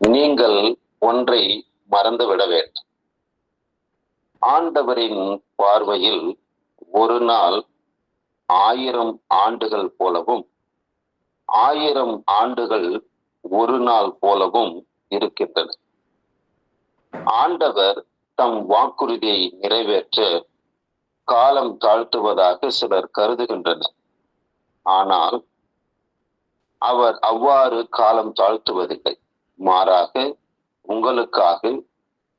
நீங்கள் ஒன்றை மறந்துவிட வேண்டும். ஆண்டவரின் பார்வையில் ஒரு நாள் ஆயிரம் ஆண்டுகள் போலவும் ஆயிரம் ஆண்டுகள் ஒரு நாள் போலவும் இருக்கின்றன. ஆண்டவர் தம் வாக்குறுதியை நிறைவேற்ற காலம் தாழ்த்துவதாக சிலர் கருதுகின்றனர். ஆனால் அவர் அவ்வாறு காலம் தாழ்த்துவதில்லை. மாறாக உங்களுக்காக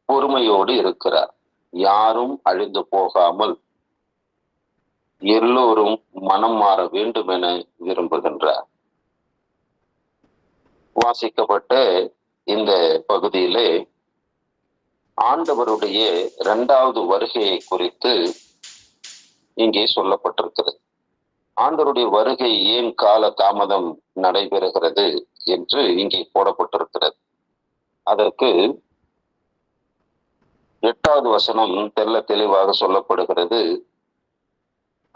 பொறுமையோடு இருக்கிறார். யாரும் அழிந்து போகாமல் எல்லோரும் மனம் மாற வேண்டும் என விரும்புகின்றார். வாசிக்கப்பட்ட இந்த பகுதியிலே ஆண்டவருடைய இரண்டாவது வருகையை குறித்து இங்கே சொல்லப்பட்டிருக்கிறது. ஆண்டவருடைய வருகை ஏன் கால தாமதம் நடைபெறுகிறது? என்று இங்கே போடப்பட்டிருக்கிறது. அதற்கு எட்டாவது வசனம் தெல்ல தெளிவாக சொல்லப்படுகிறது.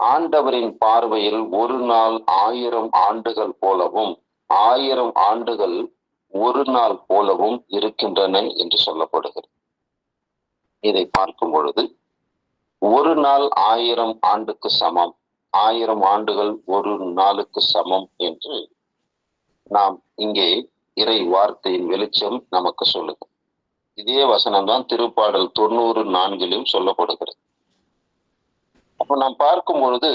ஆண்டவரின் பார்வையில் ஒரு நாள் ஆயிரம் ஆண்டுகள் போலவும் ஆயிரம் ஆண்டுகள் ஒரு நாள் போலவும் இருக்கின்றன என்று சொல்லப்படுகிறது. இதை பார்க்கும் பொழுது ஒரு நாள் ஆயிரம் ஆண்டுக்கு சமம் ஆயிரம் ஆண்டுகள் ஒரு நாளுக்கு சமம் என்று நாம் இங்கே இறை வார்த்தையின் வெளிச்சம் நமக்கு சொல்லுது. இதே வசனம் தான் திருப்பாடல் தொண்ணூறு நான்கிலும் சொல்லப்படுகிறது. அப்ப நாம் பார்க்கும் பொழுது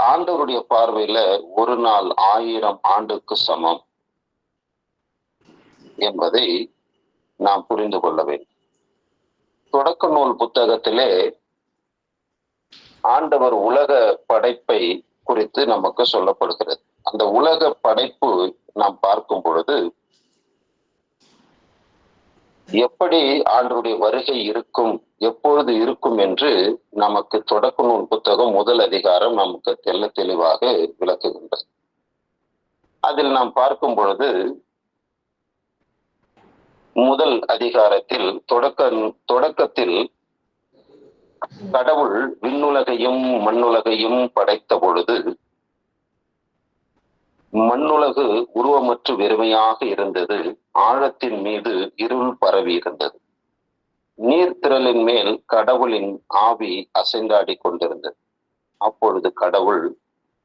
ஆண்டவருடைய பார்வையில ஒரு நாள் ஆயிரம் ஆண்டுக்கு சமம் என்பதை நாம் புரிந்து கொள்ள வேண்டும். தொடக்க நூல் புத்தகத்திலே ஆண்டவர் உலக படைப்பை குறித்து நமக்கு சொல்லப்படுகிறது. அந்த உலக படைப்பு நாம் பார்க்கும் பொழுது எப்படி ஆண்டருடைய வருகை இருக்கும் எப்பொழுது இருக்கும் என்று நமக்கு தொடக்க நூல் புத்தகம் முதல் அதிகாரம் நமக்கு தெல்ல தெளிவாக விளக்குகின்றது. அதில் நாம் பார்க்கும் பொழுது முதல் அதிகாரத்தில் தொடக்க தொடக்கத்தில் கடவுள் விண்ணுலகையும் மண்ணுலகையும் படைத்த பொழுது மண்ணுலகு உருவமற்று வெறுமையாக இருந்தது. ஆழத்தின் மீது இருள் பரவி இருந்தது. நீர்த்திரளின் மேல் கடவுளின் ஆவி அசைந்தாடி கொண்டிருந்தது. அப்பொழுது கடவுள்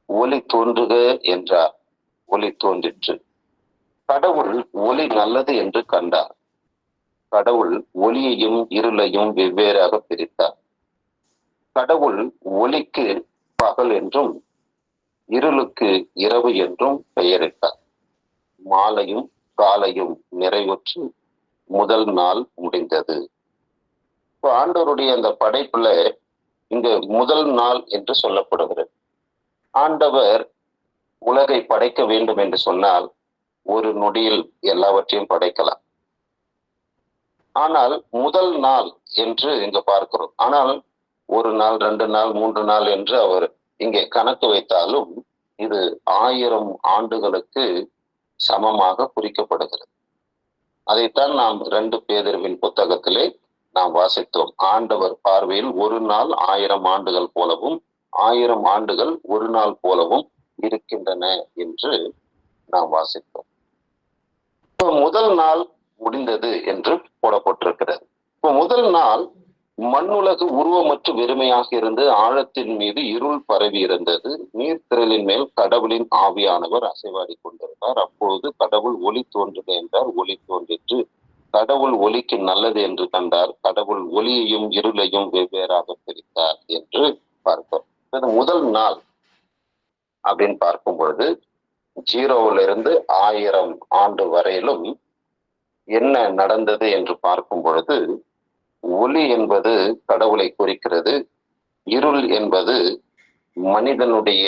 ஒலி தோன்றுக என்றார். ஒலி தோன்றிற்று. கடவுள் ஒலி நல்லது என்று கண்டார். கடவுள் ஒலியையும் இருளையும் வெவ்வேறாக பிரித்தார். கடவுள் ஒலிக்கு பகல் என்றும் இருளுக்கு இரவு என்றும் பெயரிட்டார். மாலையும் காலையும் நிறைவுற்று முதல் நாள் முடிந்தது. இப்போ ஆண்டவருடைய அந்த படைப்புல இங்க முதல் நாள் என்று சொல்லப்படுகிறது. ஆண்டவர் உலகை படைக்க வேண்டும் என்று சொன்னால் ஒரு நொடியில் எல்லாவற்றையும் படைக்கலாம். ஆனால் முதல் நாள் என்று இங்க பார்க்கிறோம். ஆனால் ஒரு நாள் ரெண்டு நாள் மூன்று நாள் என்று அவர் இங்கே கணக்கு வைத்தாலும் இது ஆயிரம் ஆண்டுகளுக்கு சமமாக குறிக்கப்படுகிறது. அதைத்தான் நாம் ரெண்டு பேதர்வின் புத்தகத்திலே நாம் வாசித்தோம். ஆண்டவர் பார்வையில் ஒரு நாள் ஆயிரம் ஆண்டுகள் போலவும் ஆயிரம் ஆண்டுகள் ஒரு நாள் போலவும் இருக்கின்றன என்று நாம் வாசித்தோம். இப்ப முதல் நாள் முடிந்தது என்று போடப்பட்டிருக்கிறது. இப்போ முதல் நாள் மண்ணுலகு உருவமற்று வெறுமையாக இருந்து ஆழத்தின் மீது இருள் பரவி இருந்தது. நீர்த்திரலின் மேல் கடவுளின் ஆவியானவர் அசைவாடி கொண்டிருந்தார். அப்பொழுது கடவுள் ஒளி தோன்றது என்றார். ஒளி தோன்றிற்று. கடவுள் ஒலிக்கு நல்லது என்று கண்டார். கடவுள் ஒளியையும் இருளையும் வெவ்வேறாக பிரித்தார் என்று பார்த்தோம் முதல் நாள் அப்படின்னு பார்க்கும் பொழுது ஜீரோவில் இருந்து ஆயிரம் ஆண்டு வரையிலும் என்ன நடந்தது என்று பார்க்கும் பொழுது ஒளி என்பது கடவுளை குறிக்கிறது. இருள் என்பது மனிதனுடைய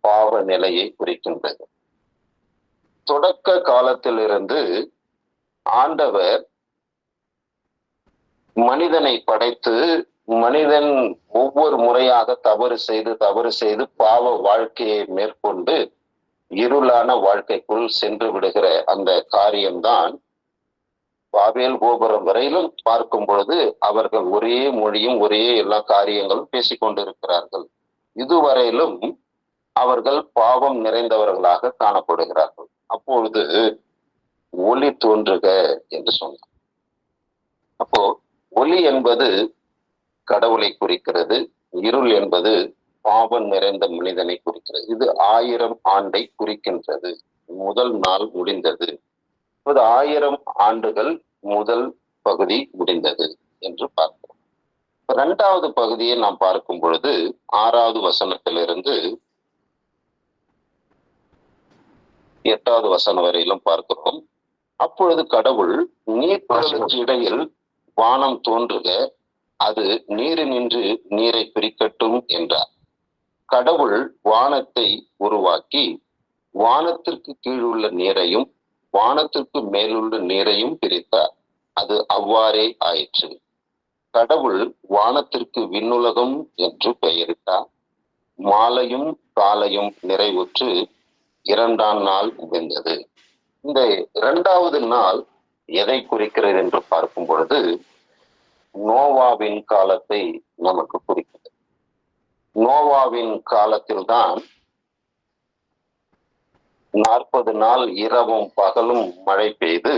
பாவ நிலையை குறிக்கின்றது. தொடக்க காலத்திலிருந்து ஆண்டவர் மனிதனை படைத்து மனிதன் ஒவ்வொரு முறையாக தவறு செய்து தவறு செய்து பாவ வாழ்க்கையை மேற்கொண்டு இருளான வாழ்க்கைக்குள் சென்று விடுகிற அந்த காரியம்தான் பாபேல் கோபுரம் வரையிலும் பார்க்கும் பொழுது அவர்கள் ஒரே மொழியும் ஒரே எல்லா காரியங்களும் பேசிக்கொண்டிருக்கிறார்கள். இதுவரையிலும் அவர்கள் பாவம் நிறைந்தவர்களாக காணப்படுகிறார்கள். அப்பொழுது ஒளி தோன்றுக என்று சொன்னார். அப்போ ஒளி என்பது கடவுளை குறிக்கிறது இருள் என்பது பாவம் நிறைந்த மனிதனை குறிக்கிறது. இது ஆயிரம் ஆண்டை குறிக்கின்றது. முதல் நாள் முடிந்தது. முப்பது ஆயிரம் ஆண்டுகள் முதல் பகுதி முடிந்தது என்று பார்க்கிறோம் இரண்டாவது பகுதியை நாம் பார்க்கும் பொழுது ஆறாவது வசனத்திலிருந்து எட்டாவது வசனம் வரையிலும் பார்க்கிறோம். அப்பொழுது கடவுள் நீர்களுக்கு இடையில் வானம் தோன்றுக அது நீரினின்று நீரை பிரிக்கட்டும் என்றார். கடவுள் வானத்தை உருவாக்கி வானத்திற்கு கீழுள்ள நீரையும் வானத்திற்கு மேலுள்ள நீரையும் பிரித்தார் அது அவ்வாறே ஆயிற்று. கடவுள் வானத்திற்கு விண்ணுலகம் என்று பெயரிட்டார். மாலையும் காலையும் நிறைவுற்று இரண்டாம் நாள் முடிந்தது. இந்த இரண்டாவது நாள் எதை குறிக்கிறது என்று பார்க்கும் பொழுது நோவாவின் காலத்தை நமக்கு குறிக்கிறது. நோவாவின் காலத்தில்தான் நாற்பது நாள் இரவும் பகலும் மழை பெய்து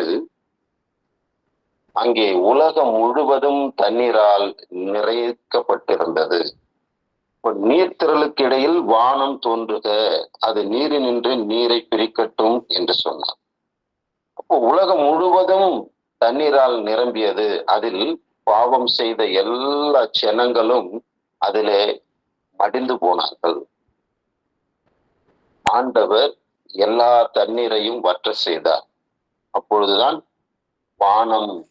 அங்கே உலகம் முழுவதும் தண்ணீரால் நிறைக்கப்பட்டிருந்தது. நீர்த்திரளுக்கு இடையில் வானம் தோன்றுக அது நீரினின்று நீரை பிரிக்கட்டும் என்று சொன்னார். அப்போ உலகம் முழுவதும் தண்ணீரால் நிரம்பியது. அதில் பாவம் செய்த எல்லா ஜனங்களும் அதிலே மடிந்து போனார்கள். ஆண்டவர் எல்லா தண்ணீரையும் வற்ற செய்தார். அப்பொழுதுதான் வானம்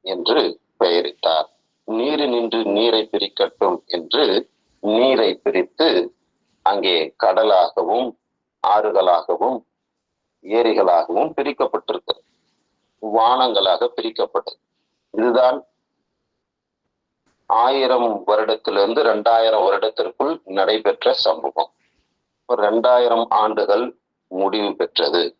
என்று பெயரிட்டார். நீரு நின்று நீரை பிரிக்கட்டும் என்று நீரை பிரித்து அங்கே கடலாகவும் ஆறுகளாகவும் ஏரிகளாகவும் பிரிக்கப்பட்டிருக்கிறது. வானங்களாக பிரிக்கப்பட்டது. இதுதான் ஆயிரம் வருடத்திலிருந்து ரெண்டாயிரம் வருடத்திற்குள் நடைபெற்ற சம்பவம். ரெண்டாயிரம் ஆண்டுகள் முடிவு பெற்றது.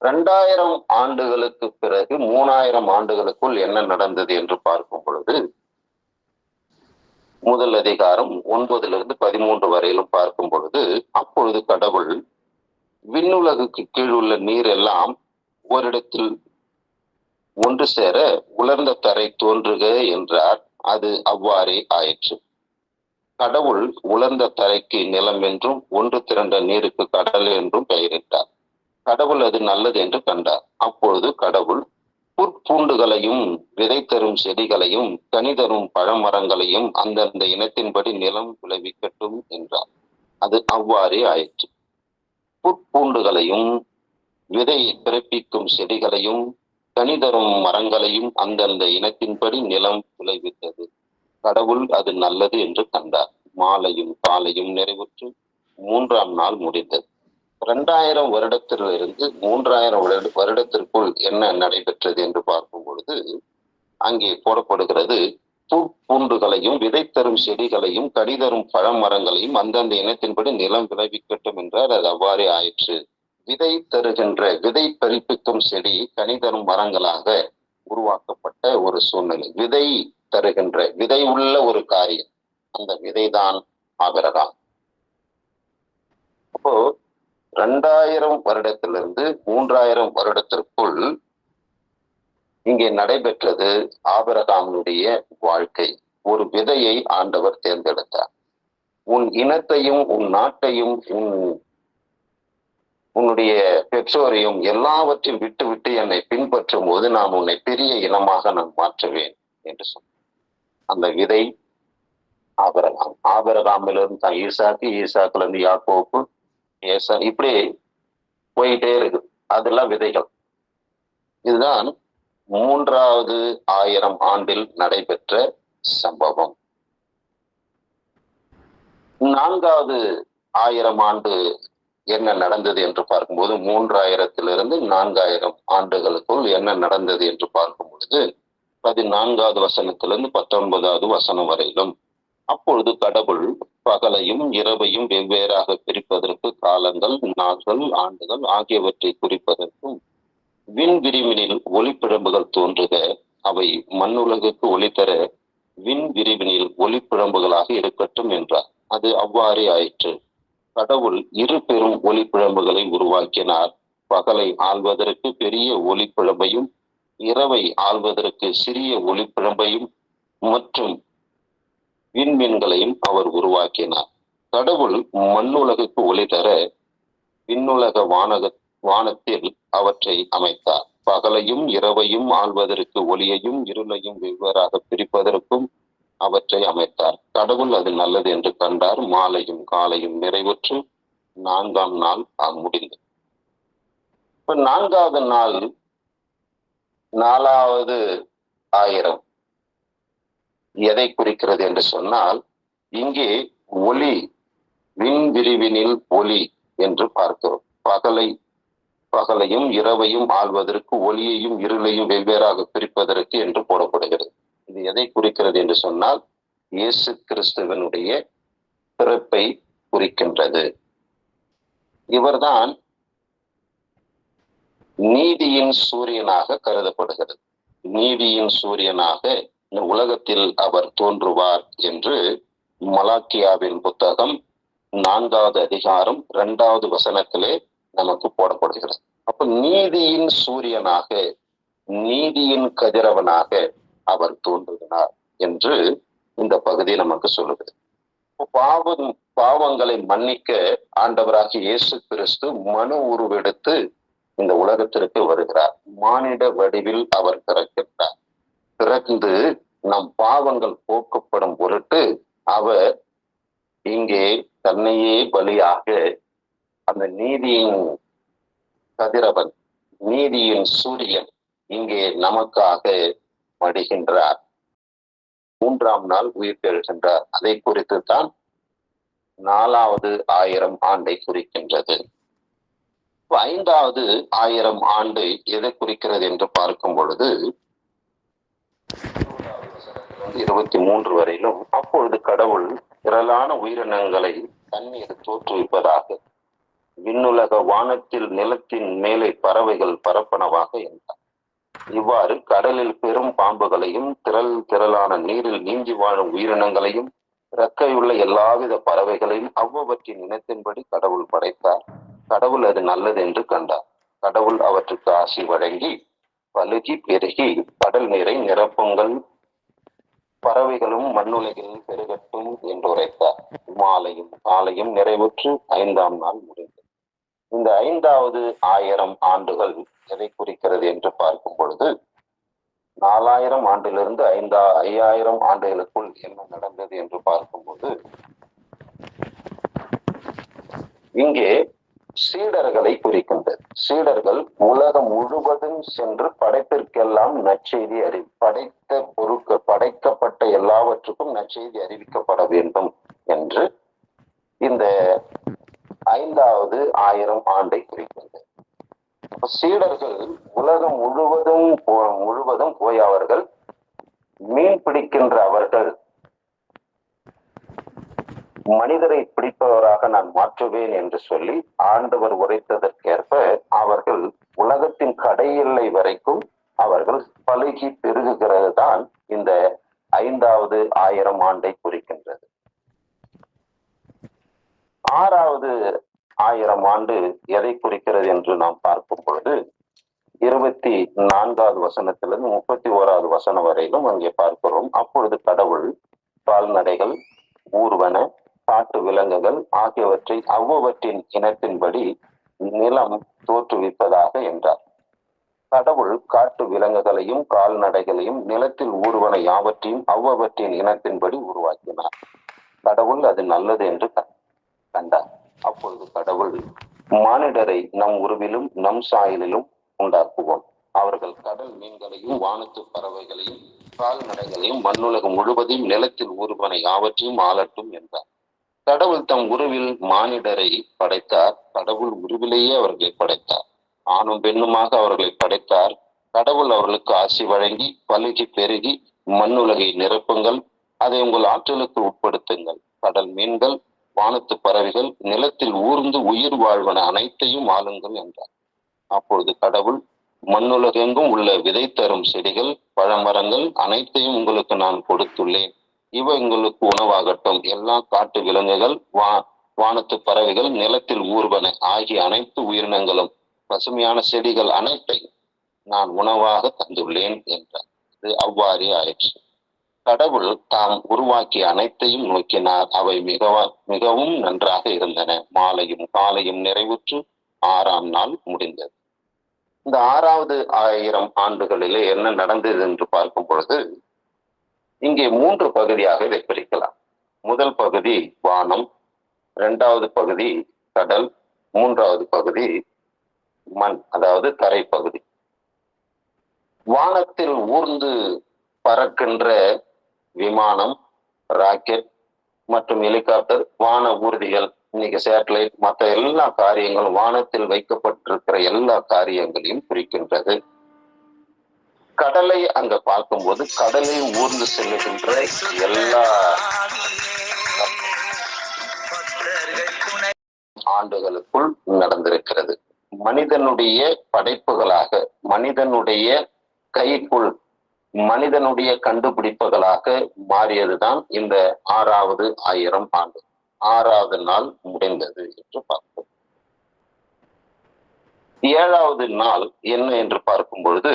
ரெண்டாயிரம் ஆண்டுகளுக்கு பிறகு மூணாயிரம் ஆண்டுகளுக்குள் என்ன நடந்தது என்று பார்க்கும் பொழுது முதல் அதிகாரம் ஒன்பதிலிருந்து பதிமூன்று வரையிலும் பார்க்கும் பொழுது அப்பொழுது கடவுள் விண்ணுலகுக்கு கீழுள்ள நீர் எல்லாம் ஓரிடத்தில் ஒன்று சேர உலர்ந்த தரை தோன்றுக என்றார். அது அவ்வாறே ஆயிற்று. கடவுள் உலர்ந்த தரைக்கு நிலம் என்றும் ஒன்று திரண்ட நீருக்கு கடல் என்றும் பெயரிட்டார். கடவுள் அது நல்லது என்று கண்டார். அப்பொழுது கடவுள் புற்பூண்டுகளையும் விதை தரும் செடிகளையும் கனி தரும் பழமரங்களையும் அந்தந்த இனத்தின்படி நிலம் விளைவிக்கட்டும் என்றார். அது அவ்வாறே ஆயிற்று. புற்பூண்டுகளையும் விதை பிறப்பிக்கும் செடிகளையும் கனி தரும் மரங்களையும் அந்தந்த இனத்தின்படி நிலம் விளைவித்தது. கடவுள் அது நல்லது என்று கண்டார். மாலையும் காலையும் நிறைவுற்று மூன்றாம் நாள் முடிந்தது. இரண்டாயிரம் வருடத்திலிருந்து மூன்றாயிரம் வருடத்திற்குள் என்ன நடைபெற்றது என்று பார்க்கும் பொழுது அங்கே போடப்படுகிறது பூண்டுகளையும் விதை தரும் செடிகளையும் கடிதரும் பழமரங்களையும் அந்தந்த இனத்தின்படி நிலம் விளைவிக்கட்டும் என்றால் அது அவ்வாறே ஆயிற்று. விதை தருகின்ற விதை பறிப்பிக்கும் செடி கனிதரும் மரங்களாக உருவாக்கப்பட்ட ஒரு சூழ்நிலை. விதை தருகின்ற விதை உள்ள ஒரு காரியம். அந்த விதைதான் ஆபிரகாம். அப்போ ரெண்டாயிரம் வருடத்திலிருந்து மூன்றாயிரம் வருடத்திற்குள் இங்கே நடைபெற்றது ஆபரகாமனுடைய வாழ்க்கை. ஒரு விதையை ஆண்டவர் தேர்ந்தெடுத்தார். உன் இனத்தையும் உன் நாட்டையும் உன் உன்னுடைய பெற்றோரையும் எல்லாவற்றையும் விட்டு விட்டு என்னை பின்பற்றும் போது நான் உன்னை பெரிய இனமாக நான் மாற்றுவேன் என்று சொன்னார். அந்த விதை ஆபரகாம். ஆபரகாமிலிருந்து தான் ஈசாக்கு ஈசாக்குல இருந்து யாக்கோப்பு ஏசா இப்படி போயிட்டே இருக்கு அதெல்லாம் விதைகள். இதுதான் மூன்றாவது ஆயிரம் ஆண்டில் நடைபெற்ற சம்பவம். நான்காவது ஆயிரம் ஆண்டு என்ன நடந்தது என்று பார்க்கும்போது மூன்றாயிரத்திலிருந்து நான்காயிரம் ஆண்டுகளுக்குள் என்ன நடந்தது என்று பார்க்கும் பொழுது பதினான்காவது வசனத்திலிருந்து பத்தொன்பதாவது வசனம் வரையிலும் அப்பொழுது கடவுள் பகலையும் இரவையும் வெவ்வேறாக பிரிப்பதற்கு காலங்கள் நாட்கள் ஆண்டுகள் ஆகியவற்றை குறிப்பதற்கும் விண்விரிவினில் ஒளிப்பிழம்புகள் தோன்றுக அவை மண்ணுலகுக்கு ஒளி தர ஒளிப்பிழம்புகளாக இருக்கட்டும் என்றார். அது அவ்வாறே ஆயிற்று. கடவுள் இரு பெரும் ஒளிப்பிழம்புகளை உருவாக்கினார். பகலை ஆள்வதற்கு பெரிய ஒளிப்பிழம்பையும் இரவை ஆள்வதற்கு சிறிய ஒளிப்பிழம்பையும் மற்றும் விண்மீன்களையும் அவர் உருவாக்கினார். கடவுள் மண்ணுலகுக்கு ஒளி தர விண்ணுலக வானக வானத்தில் அவற்றை அமைத்தார். பகலையும் இரவையும் ஆள்வதற்கு ஒளியையும் இருளையும் வெவ்வேறாக பிரிப்பதற்கும் அவற்றை அமைத்தார். கடவுள் அது நல்லது என்று கண்டார். மாலையும் காலையும் நிறைவுற்று நான்காம் நாள் முடிந்தது. இப்ப நான்காவது நாள் நாலாவது ஆயிரம். எதை குறிக்கிறது என்று சொன்னால் இங்கே ஒளி விண்விரிவினில் ஒளி என்று பார்க்கிறோம். பகலை பகலையும் இரவையும் ஆள்வதற்கு ஒளியையும் இருளையும் வெவ்வேறாக பிரிப்பதற்கு என்று போடப்படுகிறது. இது எதை குறிக்கிறது என்று சொன்னால் இயேசு கிறிஸ்துவனுடைய பிறப்பை குறிக்கின்றது. இவர்தான் நீதியின் சூரியனாக கருதப்படுகிறது. நீதியின் சூரியனாக இந்த உலகத்தில் அவர் தோன்றுவார் என்று மலாக்கியாவின் புத்தகம் நான்காவது அதிகாரம் இரண்டாவது வசனத்திலே நமக்கு போடப்படுகிறது. அப்ப நீதியின் சூரியனாக நீதியின் கதிரவனாக அவர் தோன்றுகிறார் என்று இந்த பகுதி நமக்கு சொல்லுகிறது. பாவம் பாவங்களை மன்னிக்க ஆண்டவராகிய இயேசு கிறிஸ்து மனு உருவெடுத்து இந்த உலகத்திற்கு வருகிறார். மானிட வடிவில் அவர் பிறக்கின்றார். பிறந்து நம் பாவங்கள் போக்கப்படும் பொருட்டு அவர் இங்கே தன்னையே பலியாக அந்த நீதியின் கதிரவன் நீதியின் சூரியன் இங்கே நமக்காக மடிகின்றார். மூன்றாம் நாள் உயிர் பெறுகின்றார். அதை குறித்து தான் நாலாவது ஆயிரம் ஆண்டை குறிக்கின்றது. ஐந்தாவது ஆயிரம் ஆண்டு எதை குறிக்கிறது என்று பார்க்கும் பொழுது இருபத்தி மூன்று வரையிலும் அப்பொழுது கடவுள் திரளான உயிரினங்களை தண்ணீர் தோற்றுவிப்பதாக விண்ணுலக வானத்தில் நிலத்தின் மேலே பறவைகள் பரப்பனவாக என்றார் இவ்வாறு கடலில் பெரும் பாம்புகளையும் திரள் திரளான நீரில் நீஞ்சி வாழும் உயிரினங்களையும் இறக்கையுள்ள எல்லாவித பறவைகளையும் அவ்வவற்றின் இனத்தின்படி கடவுள் படைத்தார். கடவுள் அது நல்லது என்று கண்டார். கடவுள் அவற்றுக்கு ஆசி வழங்கி பழுகி பெருகி கடல் நீரை நிரப்புங்கள் பறவைகளும் மண்ணுலகில் பெருகட்டும் என்று உரைத்தார். மாலையும் காலையும் நிறைவுற்று ஐந்தாம் நாள் முடிந்தது. இந்த ஐந்தாவது ஆயிரம் ஆண்டுகள் எதை குறிக்கிறது என்று பார்க்கும் பொழுது நாலாயிரம் ஆண்டிலிருந்து ஐந்தா ஐயாயிரம் ஆண்டுகளுக்குள் என்ன நடந்தது என்று பார்க்கும்போது இங்கே சீடர்களை குறிக்கின்றது. சீடர்கள் உலகம் முழுவதும் சென்று படைப்பிற்கெல்லாம் நற்செய்தி அறி படைத்த பொருட்கள் படைக்கப்பட்ட எல்லாவற்றுக்கும் நற்செய்தி அறிவிக்கப்பட வேண்டும் என்று இந்த ஐந்தாவது ஆயிரம் ஆண்டை குறிக்கின்றது. சீடர்கள் உலகம் முழுவதும் முழுவதும் போய் அவர்கள் மீன் பிடிக்கின்ற அவர்கள் மனிதரை பிடிப்பவராக நான் மாற்றுவேன் என்று சொல்லி ஆண்டவர் உரைத்ததற்கேற்ப அவர்கள் உலகத்தின் கடையில்லை வரைக்கும் அவர்கள் பழுகி பெருகுகிறது தான் இந்த ஐந்தாவது ஆயிரம் ஆண்டை குறிக்கின்றது. ஆறாவது ஆயிரம் ஆண்டு எதை குறிக்கிறது என்று நாம் பார்க்கும் பொழுது இருபத்தி நான்காவது வசனத்திலிருந்து முப்பத்தி ஓராவது வசனம் வரையிலும் அங்கே பார்க்கிறோம். அப்பொழுது கடவுள் கால்நடைகள் ஊர்வன காட்டு விலங்குகள் ஆகியவற்றை அவ்வவற்றின் இனத்தின்படி நிலம் தோற்றுவிப்பதாக என்றார். கடவுள் காட்டு விலங்குகளையும் கால்நடைகளையும் நிலத்தில் ஊர்வன யாவற்றையும் அவ்வவற்றின் இனத்தின்படி உருவாக்கினார். கடவுள் அது நல்லது என்று கண்டார். அப்பொழுது கடவுள் மானிடரை நம் உருவிலும் நம் சாயலிலும் உண்டாக்குவோம். அவர்கள் கடல் மீன்களையும் வானத்து பறவைகளையும் கால்நடைகளையும் மண்ணுலகம் முழுவதையும் நிலத்தில் ஊர்வன யாவற்றையும் ஆளட்டும் என்றார். கடவுள் தம் உருவில் மானிடரை படைத்தார். கடவுள் உருவிலேயே அவர்களை படைத்தார். ஆணும் பெண்ணுமாக அவர்களை படைத்தார். கடவுள் அவர்களுக்கு ஆசி வழங்கி பழுகி பெருகி மண்ணுலகை நிரப்புங்கள். அதை உங்கள் ஆற்றலுக்கு உட்படுத்துங்கள். கடல் மீன்கள் வானத்து பறவைகள் நிலத்தில் ஊர்ந்து உயிர் வாழ்வன அனைத்தையும் ஆளுங்கள் என்றார். அப்பொழுது கடவுள் மண்ணுலகெங்கும் உள்ள விதை தரும் செடிகள் பழமரங்கள் அனைத்தையும் உங்களுக்கு நான் கொடுத்துள்ளேன். இவங்களுக்கு உணவாகட்டும். எல்லா காட்டு விலங்குகள் வா வானத்து பறவைகள் நிலத்தில் ஊர்வன ஆகிய அனைத்து உயிரினங்களும் பசுமையான செடிகள் அனைத்தை நான் உணவாக தந்துள்ளேன் என்றார். இது அவ்வாறே ஆயிற்று. கடவுள் தாம் உருவாக்கிய அனைத்தையும் நோக்கினார். அவை மிகவ மிகவும் நன்றாக இருந்தன. மாலையும் காலையும் நிறைவுற்று ஆறாம் நாள் முடிந்தது. இந்த ஆறாவது ஆயிரம் ஆண்டுகளிலே என்ன நடந்தது என்று பார்க்கும் பொழுது இங்கே மூன்று பகுதியாக இதை பிரிக்கலாம் முதல் பகுதி வானம் இரண்டாவது பகுதி கடல் மூன்றாவது பகுதி மண் அதாவது தரைப்பகுதி வானத்தில் ஊர்ந்து பறக்கின்ற விமானம் ராக்கெட் மற்றும் ஹெலிகாப்டர் வான ஊர்திகள் இன்னைக்கு சேட்டலைட் மற்ற எல்லா காரியங்களும் வானத்தில் வைக்கப்பட்டிருக்கிற எல்லா காரியங்களையும் குறிக்கின்றது. கடலை அங்க பார்க்கும்போது கடலை ஊர்ந்து செல்லுகின்ற எல்லா ஆண்டுகளுக்குள் நடந்திருக்கிறது. மனிதனுடைய படைப்புகளாக மனிதனுடைய கைக்குள் மனிதனுடைய கண்டுபிடிப்புகளாக மாறியதுதான் இந்த ஆறாவது ஆயிரம் ஆண்டு. ஆறாவது நாள் முடிந்தது என்று பார்ப்போம். ஏழாவது நாள் என்ன என்று பார்க்கும் பொழுது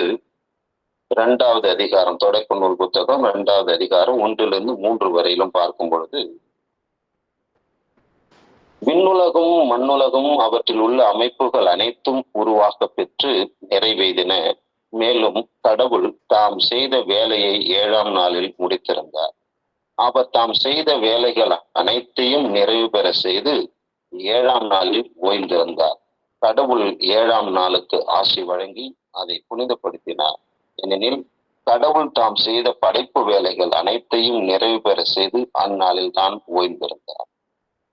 இரண்டாவது அதிகாரம் தொடக்க நூல் புத்தகம் இரண்டாவது அதிகாரம் ஒன்றிலிருந்து மூன்று வரையிலும் பார்க்கும் பொழுது விண்ணுலகும் மண்ணுலகும் அவற்றில் உள்ள அமைப்புகள் அனைத்தும் உருவாக்க பெற்று நிறைவேதின மேலும் கடவுள் தாம் செய்த வேலையை ஏழாம் நாளில் முடித்திருந்தார். அவர் தாம் செய்த வேலைகள் அனைத்தையும் நிறைவு பெற செய்து ஏழாம் நாளில் ஓய்ந்திருந்தார். கடவுள் ஏழாம் நாளுக்கு ஆசி வழங்கி அதை புனிதப்படுத்தினார். ஏனெனில் கடவுள் தாம் செய்த படைப்பு வேலைகள் அனைத்தையும் நிறைவு பெற செய்து அந்நாளில் தான் ஓய்ந்திருந்தார்.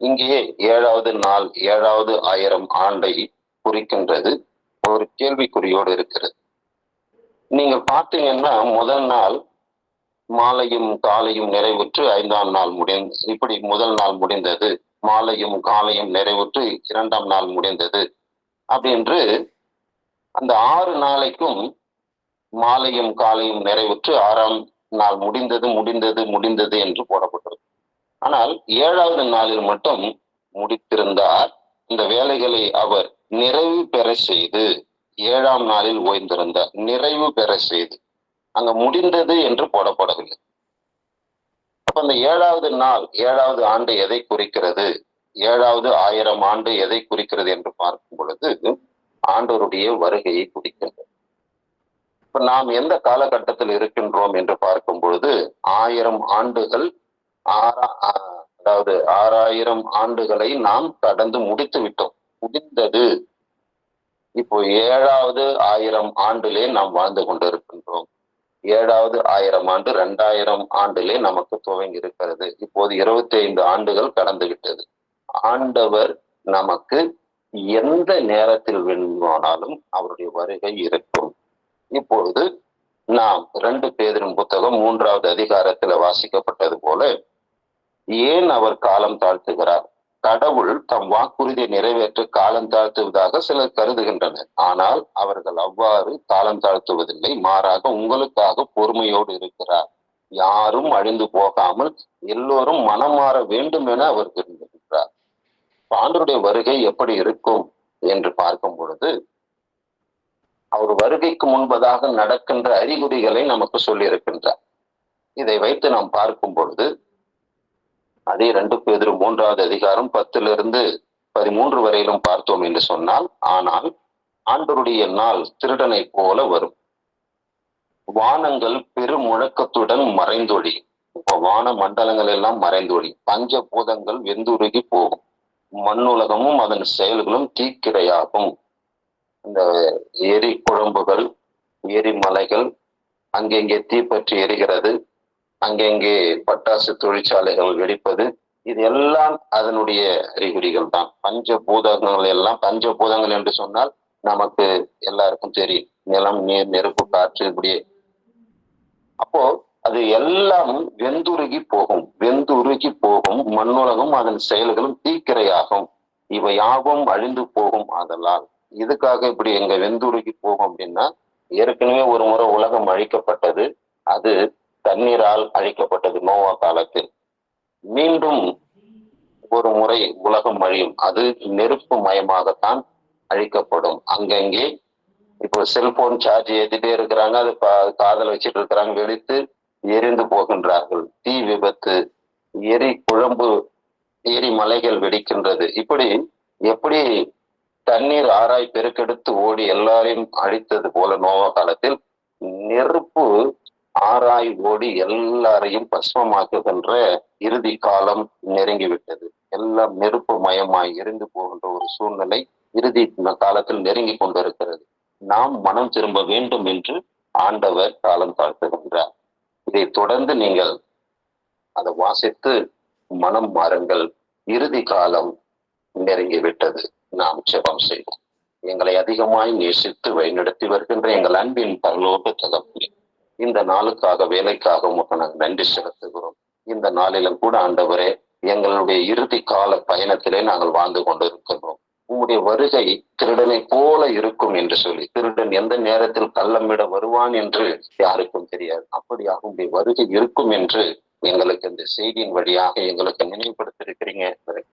இங்கே ஏழாவது நாள் ஏழாவது ஆயிரம் ஆண்டை குறிக்கின்றது. ஒரு கேள்விக்குறியோடு இருக்கிறது. நீங்க பார்த்தீங்கன்னா முதல் நாள் மாலையும் காலையும் நிறைவுற்று ஐந்தாம் நாள் முடிந்து இப்படி முதல் நாள் முடிந்தது. மாலையும் காலையும் நிறைவுற்று இரண்டாம் நாள் முடிந்தது. அப்படின்று அந்த ஆறு நாளைக்கும் மாலையும் காலையும் நிறைவுற்று ஆறாம் நாள் முடிந்தது முடிந்தது முடிந்தது என்று போடப்பட்டது. ஆனால் ஏழாவது நாளில் மட்டும் முடித்திருந்தார். இந்த வேலைகளை அவர் நிறைவு பெற செய்து ஏழாம் நாளில் ஓய்ந்திருந்தார். நிறைவு பெற செய்து. அங்க முடிந்தது என்று போடப்படவில்லை. அப்ப அந்த ஏழாவது நாள் ஏழாவது ஆண்டு எதை குறிக்கிறது? ஏழாவது ஆயிரம் ஆண்டு எதை குறிக்கிறது என்று பார்க்கும் பொழுது ஆண்டோருடைய வருகையை குறிக்கின்றது. இப்ப நாம் எந்த காலகட்டத்தில் இருக்கின்றோம் என்று பார்க்கும் பொழுது ஆயிரம் ஆண்டுகள் ஆறா அதாவது ஆறாயிரம் ஆண்டுகளை நாம் கடந்து முடித்து விட்டோம். முடிந்தது. இப்போ ஏழாவது ஆயிரம் ஆண்டிலே நாம் வாழ்ந்து கொண்டிருக்கின்றோம். ஏழாவது ஆயிரம் ஆண்டு ரெண்டாயிரம் ஆண்டிலே நமக்கு துவங்கி இருக்கிறது. இப்போது இருபத்தி ஐந்து ஆண்டுகள் கடந்து விட்டது. ஆண்டவர் நமக்கு எந்த நேரத்தில் வேணுமானாலும் அவருடைய வருகை இருக்கும். இப்பொழுது நாம் ரெண்டு பேரின் புத்தகம் மூன்றாவது அதிகாரத்துல வாசிக்கப்பட்டது போல ஏன் அவர் காலம் தாழ்த்துகிறார்? கடவுள் தம் வாக்குறுதியை நிறைவேற்ற காலம் தாழ்த்துவதாக சிலர் கருதுகின்றனர். ஆனால் அவர்கள் அவ்வாறு காலம் தாழ்த்துவதில்லை. மாறாக உங்களுக்காக பொறுமையோடு இருக்கிறார். யாரும் அழிந்து போகாமல் எல்லோரும் மனம் மாற வேண்டும் என அவர் விரும்புகின்றார். பாண்டருடைய வருகை எப்படி இருக்கும் என்று பார்க்கும் பொழுது அவர் வருகைக்கு முன்பதாக நடக்கின்ற அறிகுறிகளை நமக்கு சொல்லியிருக்கின்றார். இதை வைத்து நாம் பார்க்கும் பொழுது அதே ரெண்டு பேர் மூன்றாவது அதிகாரம் பத்திலிருந்து பதிமூன்று வரையிலும் பார்த்தோம் என்று சொன்னால் ஆனால் ஆண்டருடைய நாள் திருடனை போல வரும். வானங்கள் பெரும் முழக்கத்துடன் மறைந்தொழி இப்ப வான மண்டலங்கள் எல்லாம் மறைந்தொழி பஞ்ச பூதங்கள் வெந்துருகி போகும். மண்ணுலகமும் அதன் செயல்களும் தீக்கிரையாகும். இந்த எரி குழம்புகள் எரிமலைகள் அங்கெங்கே தீப்பற்றி எரிகிறது அங்கெங்கே பட்டாசு தொழிற்சாலைகள் வெடிப்பது இது எல்லாம் அதனுடைய அறிகுறிகள் தான். பஞ்சபூதங்கள் எல்லாம் பஞ்சபூதங்கள் என்று சொன்னால் நமக்கு எல்லாருக்கும் தெரியும். நிலம் நீர் நெருப்பு காற்று இப்படியே. அப்போ அது எல்லாம் வெந்துருகி போகும். வெந்துருகி போகும். மண்ணுலகம் அதன் செயல்களும் தீக்கிரையாகும். இவை யாவும் அழிந்து போகும் ஆதலால். இதுக்காக இப்படி எங்க வெந்துருகி போகும் அப்படின்னா ஏற்கனவே ஒரு முறை உலகம் அழிக்கப்பட்டது. அது தண்ணீரால் அழிக்கப்பட்டது நோவா காலத்தில். மீண்டும் ஒரு முறை உலகம் அழியும். அது நெருப்பு மயமாகத்தான் அழிக்கப்படும். அங்கங்கே இப்போ செல்போன் சார்ஜ் ஏற்றிட்டே இருக்கிறாங்க. அது பா- வச்சுட்டு இருக்கிறாங்க. வெடித்து எரிந்து போகின்றார்கள். தீ விபத்து எரி குழம்பு எரி மலைகள் வெடிக்கின்றது. இப்படி எப்படி தண்ணீர் ஆராய் பெருக்கெடுத்து ஓடி எல்லாரையும் அழித்தது போல நோவா காலத்தில் நெருப்பு ஆராய் ஓடி எல்லாரையும் பஸ்மமாக்குகின்ற இறுதி காலம் நெருங்கிவிட்டது. எல்லாம் நெருப்பு மயமாய் எரிந்து போகின்ற ஒரு சூழ்நிலை இறுதி காலத்தில் நெருங்கி கொண்டிருக்கிறது. நாம் மனம் திரும்ப வேண்டும் என்று ஆண்டவர் காலம் தாழ்த்துகின்றார். இதை தொடர்ந்து நீங்கள் அதை வாசித்து மனம் மாறுங்கள். இறுதி காலம் நெருங்கிவிட்டது நாம் ஜெபம் செய்வோம். எங்களை அதிகமாய் நேசித்து வழிநடத்தி வருகின்ற எங்கள் அன்பின் பரலோக தகப்பனே இந்த நாளுக்காக வேலைக்காக உமக்கு நாங்கள் நன்றி செலுத்துகிறோம். இந்த நாளிலும் கூட ஆண்டவரே எங்களுடைய இறுதி கால பயணத்திலே நாங்கள் வாழ்ந்து கொண்டிருக்கின்றோம். உம்முடைய வருகை திருடனை போல இருக்கும் என்று சொல்லி திருடன் எந்த நேரத்தில் கள்ளமிட வருவான் என்று யாருக்கும் தெரியாது. அப்படியாக உங்களுடைய வருகை இருக்கும் என்று எங்களுக்கு இந்த செய்தியின் வழியாக எங்களுக்கு நினைவுபடுத்திருக்கிறீங்க